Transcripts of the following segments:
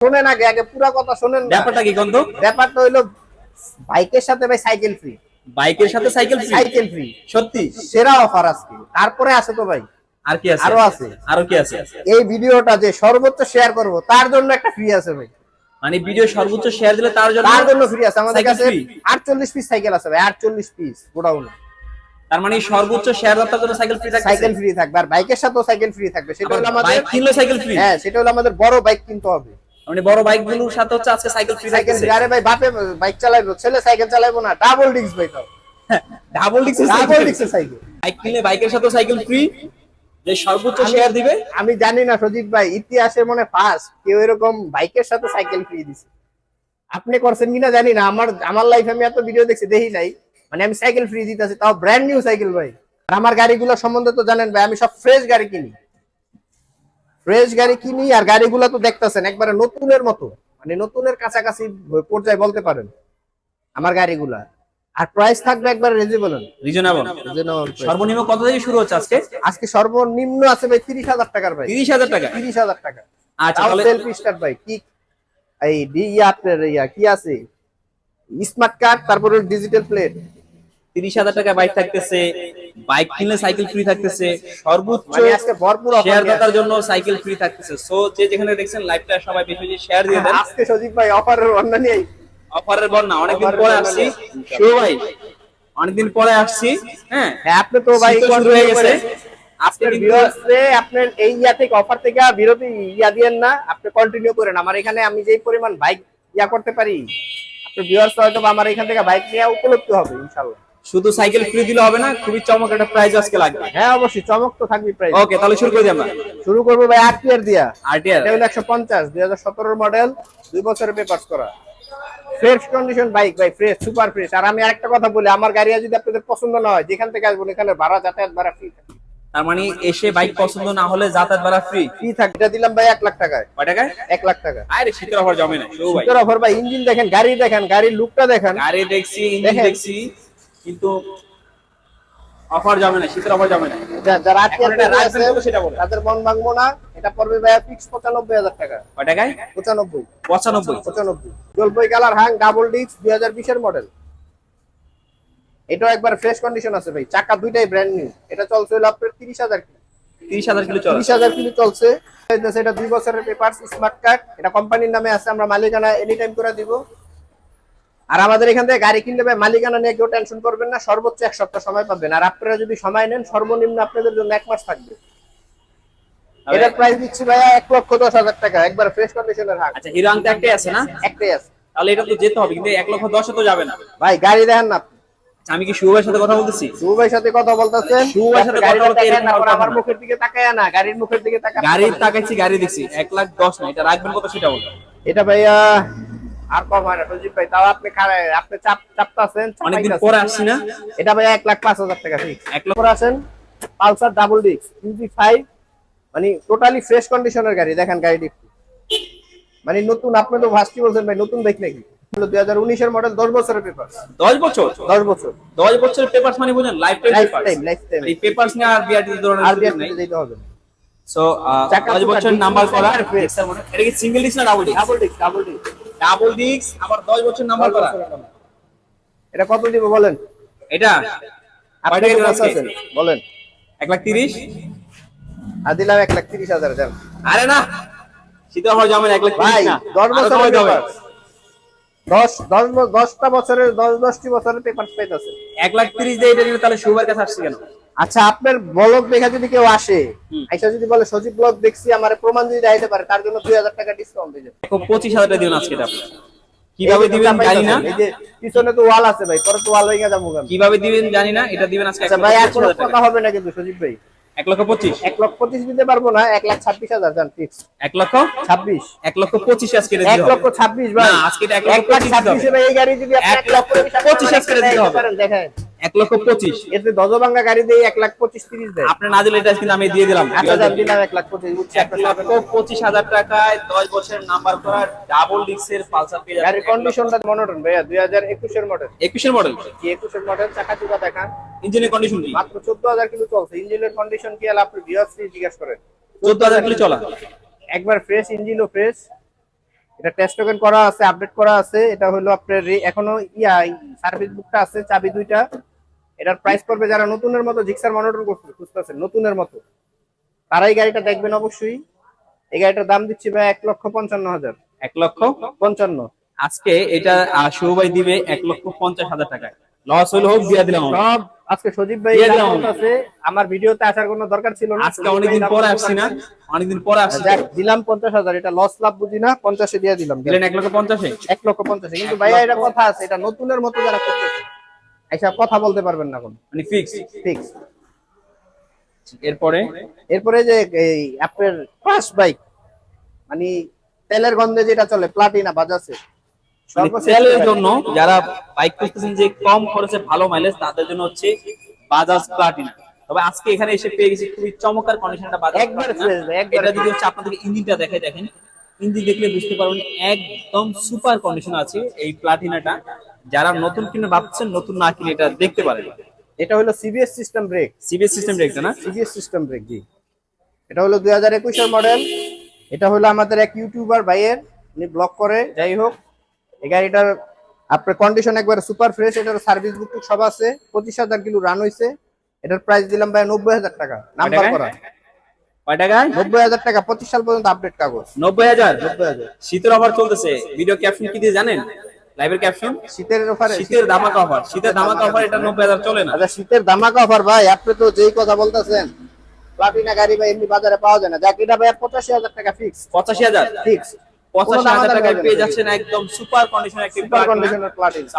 শোনেন আগে আগে পুরা কথা শোনেন ব্যাপারটা কি গন্ধ ব্যাপারটা হইল বাইকের সাথে ভাই সাইকেল ফ্রি বাইকের সাথে সাইকেল ফ্রি সাইকেল ফ্রি সত্যি? সেরা অফার আজকে। তারপরে আছে তো ভাই। আর কি আছে? আরও আছে। আরও কি আছে? এই ভিডিওটা যে সর্বোচ্চ শেয়ার করব তার জন্য একটা ফ্রি আছে ভাই। মানে ভিডিও সর্বোচ্চ শেয়ার দিলে তার জন্য তার জন্য ফ্রি আছে। আমাদের কাছে free? 48 পিস সাইকেল আছে ভাই 48 পিস গোডাউন। তার মানে সর্বোচ্চ শেয়ার দাতার জন্য সাইকেল ফ্রি থাকছে সাইকেল ফ্রি থাকবে। আর বাইকের সাথেও সাইকেল ফ্রি থাকবে। সেটা হলো আমাদের বাইক কিনলে সাইকেল ফ্রি হ্যাঁ সেটা হলো আমাদের বড় বাইক কিনতে হবে। মানে বড় বাইকগুলোর সাথে হচ্ছে আজকে সাইকেল ফ্রি সাইকেল আরে ভাই বাপে বাইক চালাইবো ছেলে সাইকেল চালাইবো না ডাবল ডিস্ক ভাই তো। ডাবল ডিক্স ডাবল ডিস্কের সাইকেল বাইক কিনলে বাইকের সাথে সাইকেল ফ্রি যে সর্বোচ্চ শেয়ার দিবে। আমি জানি না সজিত ভাই ইতিহাসে মনে ফার্স্ট কেউ এরকম বাইকের সাথে সাইকেল ফ্রি দিছে। আপনি করছেন কিনা জানি না আমার আমার লাইফ আমি এত ভিডিও দেখছি দেখি নাই। মানে আমি সাইকেল ফ্রি দিতেছি তাও ব্র্যান্ড নিউ সাইকেল ভাই। আর আমার গাড়িগুলো সম্বন্ধে তো জানেন ভাই আমি সব ফ্রেশ গাড়ি কিনি। ফ্রেশ গাড়ি কিনি আর গাড়িগুলো তো দেখতেছেন একবারে নতুনের মতো। মানে নতুনের কাছাকাছি পর্যায়ে বলতে পারেন আমার গাড়িগুলা। আর প্রাইস থাকবে একবার রেজিবল রিজনেবল সর্বনিম্ন কত থেকে শুরু হচ্ছে আজকে? আজকে সর্বনিম্ন আছে ভাই তিরিশ হাজার টাকার ভাই তিরিশ হাজার টাকা? তিরিশ হাজার টাকা। আচ্ছা তাহলে সেলফ স্টার্ট ভাই কি এই ডি ইয়া আপনার ইয়া কি আছে? স্মার্ট কার্ড তারপরে ডিজিটাল প্লেট তিরিশ হাজার টাকা বাইক থাকতেছে বাইক কিনলে সাইকেল ফ্রি থাকতেছে সর্বোচ্চ মানে ভরপুর শেয়ার দাতার জন্য সাইকেল ফ্রি থাকতেছে। সো যে যেখানে দেখছেন লাইভটা সবাই বেশি বেশি শেয়ার দিয়ে দেন। আজকে সজীব ভাই অফারের অন্য নিয়ে অফারের বন্যা অনেকদিন পরে আসছি। ভাই অনেকদিন পরে আসছি হ্যাঁ। হ্যাঁ আপনি তো ভাই শুরু হয়ে গেছে। আপনার কিন্তু আপনার এই ইয়া থেকে অফার থেকে বিরতি ইয়া দিয়েন না আপনি কন্টিনিউ করেন। আমার এখানে আমি যেই পরিমাণ বাইক ইয়া করতে পারি আপনার ভিউয়ার্স হয়তো আমার এখান থেকে বাইক নিয়ে উপলব্ধ হবে ইনশাআল্লাহ। শুধু সাইকেল ফ্রি দিলে হবে না খুবই চমক একটা প্রাইজ আজকে লাগবে। হ্যাঁ অবশ্যই চমক তো থাকবে প্রায় ওকে তাহলে শুরু করে দিই আমরা। শুরু করব ভাই ইয়ার দিয়া। আরটিআর এটা হলো একশো পঞ্চাশ দুই হাজার সতেরোর মডেল দুই বছরের পেপার্স করা। ফ্রেশ কন্ডিশন বাইক ভাই ফ্রেশ সুপার ফ্রেশ আর আমি আরেকটা কথা বলি আমার গাড়ি যদি আপনাদের পছন্দ না হয় যেখান থেকে আসবেন এখানে ভাড়া যাতায়াত ভাড়া ফ্রি থাকে। তার মানে এসে বাইক পছন্দ না হলে যাতায়াত ভাড়া ফ্রি ফ্রি থাকে। এটা দিলাম ভাই এক লাখ টাকায়। কয় টাকায়? এক লাখ টাকা আরে শীতের অফার জমে না। ভাই। অফার ভাই ইঞ্জিন দেখেন গাড়ি দেখেন গাড়ির লুকটা দেখেন। গাড়ি দেখছি ইঞ্জিন দেখছি। কিন্তু অফার জমে না শীতের অফার জমে না। যারা সেটা বলো। তাদের মন ভাঙবো না এটা পড়বে ভাইয়া ফিক্স পঁচানব্বই হাজার টাকা। কয় টাকায়? পঁচানব্বই। পঁচানব্বই। পঁচানব্বই। জলপাই কালার হাং ডাবল ডিস্ক দুই হাজার বিশের মডেল এটাও একবার ফ্রেশ কন্ডিশন আছে ভাই। চাকা দুইটাই ব্র্যান্ড নিউ এটা চলছে হলো আপনার তিরিশ হাজার কিলো। তিরিশ হাজার কিলো তিরিশ হাজার কিলো চলছে। এটা দুই বছরের পেপার স্মার্ট কার্ড এটা কোম্পানির নামে আছে আমরা মালিকানা এনি টাইম করে দিব। আর আমাদের এখান থেকে গাড়ি কিনলে ভাই মালিকানা নিয়ে কেউ টেনশন করবেন না সর্বোচ্চ এক সপ্তাহ সময় পাবেন। আর আপনারা যদি সময় নেন সর্বনিম্ন আপনাদের জন্য এক মাস থাকবে। এটার প্রাইস দিচ্ছি ভাইয়া এক লক্ষ দশ হাজার টাকা একবার ফ্রেশ কন্ডিশনের হাক আচ্ছা হিরো আংটা একটাই আছে না? একটাই আছে। তাহলে এটা তো যেতে হবে কিন্তু এক লক্ষ দশে তো যাবে না। ভাই গাড়ি দেখেন না। আচ্ছা, আমি কি শুভ সাথে কথা বলতেছি? শুভ সাথে কথা বলতেছেন। শুভ সাথে কথা বলতে তাকায় এরকম আমার মুখের দিকে তাকায় না গাড়ির মুখের দিকে তাকায় গাড়ির তাকাইছি গাড়ি দেখছি। এক লাখ দশ না এটা রাখবেন কত সেটা বলুন এটা ভাইয়া আর কম হয় না সজীব ভাই তাও আপনি খারাপ আপনি চাপ চাপতাছেন অনেকদিন পরে আসছি না। এটা ভাইয়া এক লাখ পাঁচ হাজার টাকা ফিক্স এক লক্ষ আছেন Pulsar double disc UG five মানে টোটালি ফ্রেশ কন্ডিশনের গাড়ি দেখেন গাড়িটি। মানে নতুন আপনি তো ভাস্তি বলছেন ভাই নতুন দেখ নাকি দুই হাজার উনিশের মডেল দশ বছরের পেপার দশ বছর? দশ বছর। দশ বছরের পেপারস মানে বুঝেন লাইফ টাইম লাইফ টাইম এই পেপারস নিয়ে আর বিআরটি আর নেই। যেতে হবে সো দশ বছর নাম্বার করা এটা কি সিঙ্গেল ডিস্ক না double disc double disc double disc double disc আবার দশ বছর নাম্বার করা। এটা কত দিব বলেন? এটা? আপনি আছেন? বলেন। লাখ আর দিলাম লাখ হাজার দেন আরে না। শীতে অফার জমেন লাখ ভাই না। দশ আরও বছরের কমাইতে হবে। পেপার দশ দশ ব- দশটা বছরের দশ দশটি বছরের পেপার পাইতেছে। এক লাখ তিরিশ দিয়ে এটা তাহলে শুভের কাছে আসছে কেন? আচ্ছা আপনার ব্লগ দেখা যদি কেউ আসে আইসা যদি বলে সজীব ব্লগ দেখছি আমার প্রমাণ যদি দেখাইতে পারে তার জন্য দুই হাজার টাকা ডিসকাউন্ট দিয়ে পঁচিশ হাজার টাকা দিবেন আজকে আপনি। কীভাবে দিবেন জানি না এই যে পিছনে তো ওয়াল আছে ভাই পরে তো ওয়াল হয়ে যাব? কীভাবে দিবেন জানি না এটা দিবেন আজকে আচ্ছা ভাই আর কোনো। কথা হবে না কিন্তু সজীব ভাই এক লক্ষ পঁচিশ এক লক্ষ পঁচিশ দিতে পারব না এক লাখ ছাব্বিশ হাজার জান ফিক্স এক লক্ষ ছাব্বিশ এক লক্ষ পঁচিশ আজকে এক দিতে। লক্ষ ছাব্বিশ ভাই না, আজকে এক লক্ষ দিতে। ছাব্বিশে ভাই এই গাড়ি যদি আপনি এক লক্ষ পঁচিশ আজকে দিতে হবে। দেখেন এক লক্ষ পঁচিশ। এতে দজভাঙ্গা গাড়ি দিয়ে এক লাখ পঁচিশ তিরিশ দেয়। আপনি না দিলে এটা কিন্তু আমি দিয়ে দিলাম। আচ্ছা যান দিলাম এক লাখ পঁচিশ এক লক্ষ পঁচিশ হাজার টাকায় দশ বছরের নাম্বার করা ডাবল ডিক্সের পালসার পেয়ে গাড়ির কন্ডিশনটা মনোটন ভাইয়া দুই হাজার একুশের মডেল একুশের মডেল কি একুশের মডেল চাকা চুকা দেখান ইঞ্জিনের কন্ডিশন মাত্র চোদ্দ হাজার কিলো চলছে। ইঞ্জিনের কন্ডিশন কি আপনি ভিওসি জিজ্ঞাসা করেন? চোদ্দ হাজার কিলো চলা। একবার ফ্রেশ ইঞ্জিনও ফ্রেশ এটা টেস্ট টোকেন করা আছে আপডেট করা আছে। এটা হলো আপনার এখনও ইয়া সার্ভিস বুকটা আছে চাবি দুইটা। এটার প্রাইস পড়বে যারা নতুনের মতো জিক্সার মনিটর খুঁজতেছেন নতুনের মতো। তারাই গাড়িটা দেখবেন অবশ্যই। এই গাড়িটার দাম দিচ্ছি ভাই এক লক্ষ পঞ্চান্ন হাজার। এক লক্ষ পঞ্চান্ন। আজকে এটা আহ, শুভ ভাই দিবে এক লক্ষ পঞ্চাশ হাজার টাকা লস হইলে হোক দিয়ে দিলাম সব আজকে সজীব ভাই আছে। আমার ভিডিওতে আসার কোনো দরকার ছিল না। আজকে অনেকদিন পরে আসছি না। অনেকদিন পরে আসছি। দিলাম পঞ্চাশ হাজার। এটা লস লাভ বুঝি না পঞ্চাশে দিয়ে দিলাম। দিলেন এক লক্ষ পঞ্চাশে? এক লক্ষ পঞ্চাশে। কিন্তু ভাইয়া এটা কথা আছে এটা নতুনের মতো যারা করতেছে। এইসব কথা বলতে পারবেন না কোন। মানে ফিক্স ফিক্স এরপরে? এরপরে যে এই আপনার ক্রাশ বাইক মানে তেলের গন্ধে যেটা চলে প্লাটিনা বাজাছে মানে তেলের জন্য যারা বাইক করতেছেন যে কম খরচে ভালো মাইলেজ তাদের জন্য হচ্ছে বাজাজ প্লাটিনা তবে আজকে এখানে এসে পেয়ে গেছি খুবই চমৎকার কন্ডিশনটা বাজাজ একবার। একবার এটা যদি হচ্ছে আপনাদেরকে ইঞ্জিনটা দেখাই দেখেন ইঞ্জিন দেখলে বুঝতে পারবেন একদম সুপার কন্ডিশন আছে এই প্লাটিনাটা যারা নতুন কিনে ভাবছেন নতুন না কিনে এটা দেখতে পারেন। এটা হলো CBS system brake CBS system দেখতে না? সিবিএস সিস্টেম ব্রেক জি। এটা হলো দুই হাজার একুশের মডেল এটা হলো আমাদের এক ইউটিউবার ভাইয়ের উনি ব্লগ করে। যাই হোক এই গাড়িটার আপনার কন্ডিশন একবারে সুপার ফ্রেশ এটার সার্ভিস বুক সব আছে। পঁচিশ হাজার কিলো রান হয়েছে এটার প্রাইস দিলাম ভাই নব্বই হাজার টাকা। নাম্বার? করা। নব্বই হাজার টাকা পঁচিশ সাল পর্যন্ত আপডেট কাগজ। নব্বই হাজার? নব্বই হাজার। শীতের অফার চলতেছে। ভিডিও ক্যাপশন কি দিয়ে জানেন? লাইভের ক্যাপশন শীতের অফারে শীতের ধামাকা অফার শীতের ধামাকা অফার এটা নব্বই হাজার চলে না? আচ্ছা শীতের ধামাকা অফার ভাই আপনি তো যেই কথা বলতেছেন প্লাটিনা গাড়ি ভাই এমনি বাজারে পাওয়া যায় না। যাক এটা ভাই পঁচাশি হাজার টাকা ফিক্স পঁচাশি হাজার? ফিক্স পঁচাশি হাজার টাকায় পেয়ে যাচ্ছেন একদম সুপার একটি প্লাটিনা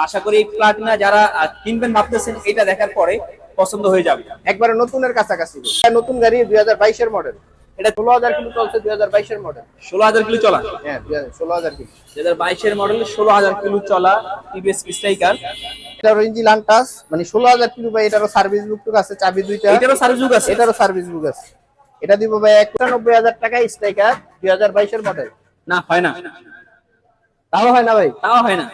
আশা করি এই প্লাটিনা যারা কিনবেন ভাবতেছেন এটা দেখার পরে পছন্দ হয়ে যাবে। একবারে নতুনের কাছাকাছি। নতুন গাড়ি দুই হাজার বাইশের মডেল এটা ষোলো হাজার কিলো চলছে দুই হাজার বাইশের মডেল ষোলো হাজার কিলো চলা? হ্যাঁ ষোলো হাজার কিলো। দুই হাজার বাইশের মডেল ষোলো হাজার কিলো চলা টিভিএস স্ট্রাইকার এটার ইঞ্জিন আনটাস মানে ষোলো হাজার কিলো ভাই এটারও সার্ভিস বুক টুক আছে চাবি দুইটা। এটারও সার্ভিস যুগ আছে? এটারও সার্ভিস বুক আছে। এটা দিব ভাই একানব্বই হাজার টাকা স্ট্রাইকার দুই হাজার বাইশের মডেল না হয় না। তাও হয় না ভাই? তাও হয় না।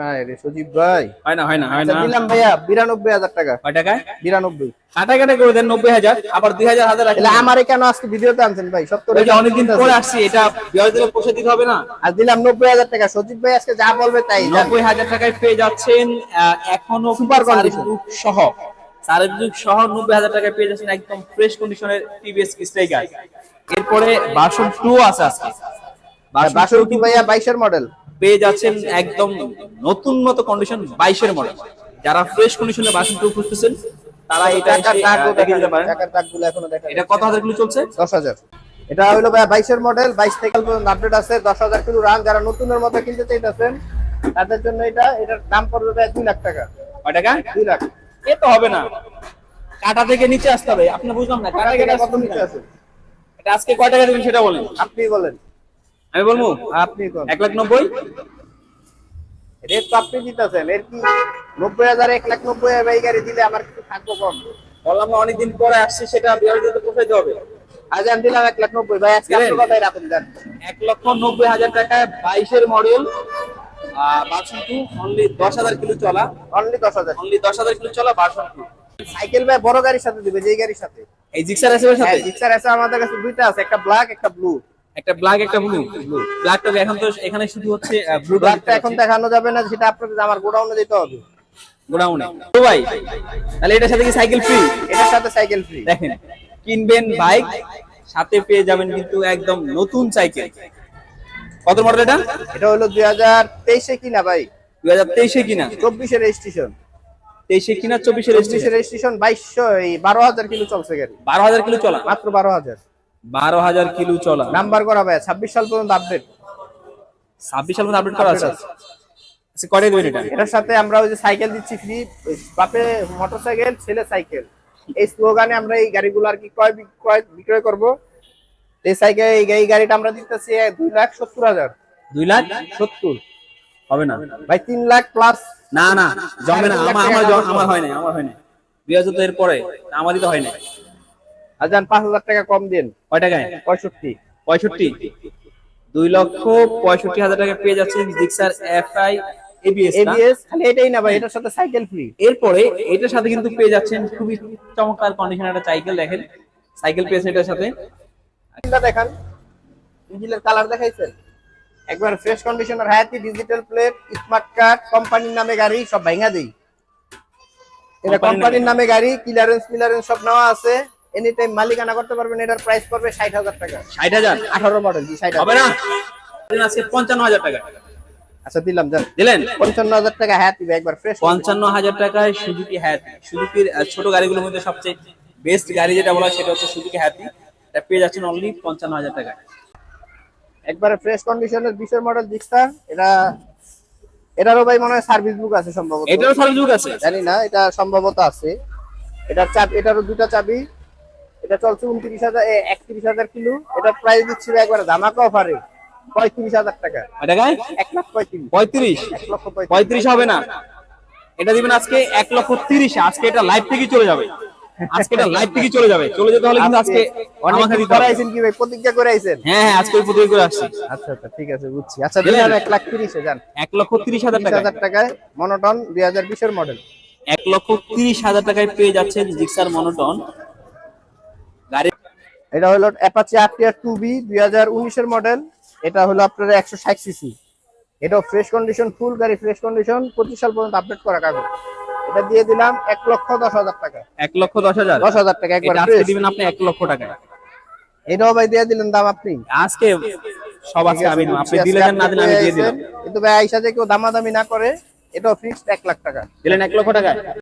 হ্যাঁ সজীব ভাই। হয় না হয় না হয় আচ্ছা, না। দিলাম ভাইয়া বিরানব্বই হাজার টাকা। কয় টাকায়? বিরানব্বই। কাটা কাটা করে দেন নব্বই হাজার আবার দুই হাজার আমারে কেন আজকে ভিডিওতে আনছেন ভাই? যে অনেকদিন পরে আসছি এটা বিয়ার দিলে পয়সা দিতে হবে না। আর দিলাম নব্বই হাজার টাকা। সজীব ভাই আজকে যা বলবে তাই টাকায় পেয়ে যাচ্ছেন এখনও সুপার. কন্ডিশন সহ। সার্ভিস টাকায় পেয়ে যাচ্ছেন একদম ফ্রেশ কন্ডিশনের টিভিএস স্ট্রাইকার এরপরে ভার্সন টু আছে আজকে। ভার্সন ভাইয়া বাইশের মডেল পেয়ে যাচ্ছেন একদম নতুন মতো কন্ডিশন বাইশের মডেল। যারা ফ্রেশ কন্ডিশনে বাসন টু খুঁজতেছেন তারা এটা দেখে দিতে পারেন। এটা কত হাজার কিলো চলছে? দশ হাজার। এটা হলো বাইশের মডেল বাইশ থেকে পর্যন্ত আপডেট আছে দশ হাজার কিলো রান যারা নতুনের মতো কিনতে চাইতেছেন তাদের জন্য এটা এটার দাম পড়বে ভাই দুই লাখ টাকা। কয় টাকা? দুই লাখ। এ তো হবে না। কাটা থেকে নিচে আসতে হবে আপনি বুঝলাম না কাটা থেকে কত কত নিচে আছে এটা আজকে কয় টাকা দেবেন সেটা বলেন। আপনি বলেন। আমি বলব আপনি কোন? এক লাখ নব্বই? রেট তো আপনি দিতেছেন এর কি নব্বই হাজার এক লাখ নব্বই হাজার এই গাড়ি দিলে আমার কিছু থাকব কম? বললাম না অনেকদিন পরে আসছে সেটা বিহারিতে পোষাইতে হবে। আজ আমি দিলাম এক লাখ নব্বই ভাই আজকে আপনি কথাই রাখুন দেন এক লক্ষ নব্বই হাজার টাকায় বাইশের মডেল ভার্সন টু অনলি দশ হাজার কিলো চলা। অনলি দশ হাজার। অনলি দশ হাজার কিলো চলা ভার্সন টু সাইকেল ভাই বড় গাড়ির সাথে দিবে যেই গাড়ির সাথে। এই জিক্সার এসএর সাথে? হ্যাঁ জিক্সার আছে আমাদের কাছে দুইটা আছে একটা ব্ল্যাক একটা ব্লু একটা ব্ল্যাক একটা ব্লু ব্ল্যাকটা এখন তো এখানে শুধু হচ্ছে ব্লু ব্ল্যাকটা এখন দেখানো যাবে না সেটা আপনাদের আমার গোডাউনে দিতে হবে। গোডাউনে। তো ভাই তাহলে এটার সাথে কি সাইকেল ফ্রি এটার সাথে সাইকেল ফ্রি দেখেন কিনবেন বাইক সাথে পেয়ে যাবেন কিন্তু একদম নতুন সাইকেল কত মডেল এটা? এটা হলো দুই হাজার তেইশে কিনা ভাই। দুই হাজার তেইশে কিনা? চব্বিশের রেজিস্ট্রেশন তেইশে কিনা চব্বিশে চব্বিশের রেজিস্ট্রেশন বাইশশো এই বারো হাজার কিলো চলছে গাড়ি। বারো হাজার কিলো চলা। মাত্র বারো হাজার। বারো হাজার কিলো চলা। নাম্বার করা ভাই ছাব্বিশ সাল পর্যন্ত আপডেট ছাব্বিশ সাল পর্যন্ত আপডেট করা আছে? আচ্ছা কয়টা দেবেন এটা। এটার সাথে আমরা ওই যে সাইকেল দিচ্ছি ফ্রি বাপে মোটর সাইকেল ছেলে সাইকেল এই স্লোগানে আমরা এই গাড়িগুলো আর কি ক্রয় বিক্রয় বিক্রয় করব। এই সাইকেল এই গাড়িটা আমরা দিতেছি দুই লাখ সত্তর হাজার। দুই লাখ সত্তর? হবে না। ভাই তিন লাখ প্লাস না না জমে না। আমার আমার জমা আমার হয় আমার হয় নাই। দুই হাজার তো এর পরে আমারই তো হয় নাই। আজান পাঁচ হাজার টাকা কম দিন। কয় টাকায়? পঁয়ষট্টি। পঁয়ষট্টি? দুই লক্ষ পঁয়ষট্টি হাজার টাকা পেয়ে যাচ্ছেন জিক্সার এবিএস এবিএস খালি এটাই না ভাই এটার সাথে সাইকেল ফ্রি এরপরে এটার সাথে কিন্তু পেয়ে যাচ্ছেন খুবই চমৎকার কন্ডিশন একটা সাইকেল দেখেন। সাইকেল পেয়েছেন এটার সাথে। দেখান। ইঞ্জিনের কালার দেখাইছেন। একবার ফ্রেশ কন্ডিশনার হায়াতি ডিজিটাল প্লেট স্মার্ট কার্ড কোম্পানির নামে গাড়ি সব ভাঙা দেই। এটা কোম্পানির নামে গাড়ি ক্লিয়ারেন্স ক্লিয়ারেন্স সব নেওয়া আছে। এনি টাইম মালিকানা করতে পারবেন এটার প্রাইস পড়বে ষাট হাজার টাকা। ষাট হাজার? আঠারো মডেল জি ষাট হবে না? আজকে পঞ্চান্ন হাজার টাকা। আচ্ছা দিলাম যান। দিলেন? পঞ্চান্ন হাজার টাকা হ্যাঁ দিবে একবার ফ্রেশ পঞ্চান্ন হাজার টাকায় সুজুকি হ্যাপি সুজুকির ছোট গাড়িগুলোর মধ্যে সবচেয়ে বেস্ট গাড়ি যেটা বলা সেটা হচ্ছে সুজুকি হ্যাপি এটা পেয়ে যাচ্ছেন অনলি পঞ্চান্ন হাজার টাকা একবারে ফ্রেশ কন্ডিশনের বিশের মডেল জিক্সার এটা এটারও ভাই মনে হয় সার্ভিস বুক আছে সম্ভবত। এটারও সার্ভিস বুক আছে? জানি না এটা সম্ভবত আছে। এটার চাবি এটারও দুটা চাবি। এটা চলছে উনত্রিশ হাজার একত্রিশ হাজার কিলো। এটা প্রাইস দিচ্ছিল একবারে ধামাকা অফারে পঁয়ত্রিশ হাজার টাকা। এটা গায়ে এক লাখ পঁয়ত্রিশ। পঁয়ত্রিশ? এক লক্ষ পঁয়ত্রিশ। হবে না। এটা দিবেন আজকে এক লক্ষ তিরিশ আজকে এটা লাইভ থেকে চলে যাবে। আজকে এটা লাইভ থেকে চলে যাবে। চলে যেতে হলে কিন্তু আজকে অনেক দিতে হবে। করাইছেন কি ভাই? প্রতিজ্ঞা করে আইছেন হ্যাঁ হ্যাঁ আজকে করে আসছি। আচ্ছা আচ্ছা ঠিক আছে বুঝছি। আচ্ছা লাখ যান। এক লক্ষ তিরিশ হাজার টাকা হাজার টাকায়। মনোটন দুই হাজার বিশের মডেল এক লক্ষ তিরিশ হাজার টাকায় পেয়ে যাচ্ছেন জিক্সার মনোটন গাড়ি এটা হলো অ্যাপাচি আরটিআর টু বি দুই উনিশের মডেল এটা হলো আপনার একশো ষাট সিসি এটাও ফ্রেশ কন্ডিশন ফুল গাড়ি ফ্রেশ কন্ডিশন পঁচিশ সাল পর্যন্ত আপডেট করা কাগজ। এটা দিয়ে দিলাম এক লক্ষ দশ হাজার টাকা। এক লক্ষ দশ হাজার? দশ হাজার টাকা একবার দিবেন আপনি এক লক্ষ টাকা এটাও ভাই দিয়ে দিলেন দাম আপনি। আজকে সব আজকে আমি আছে, আপনি দিলে না দিলে আমি দিয়ে দিলাম। কিন্তু ভাই আইসা যে কেউ দামাদামি না করে এটাও ফিক্সড এক লাখ টাকা। দিলেন এক লক্ষ টাকায়?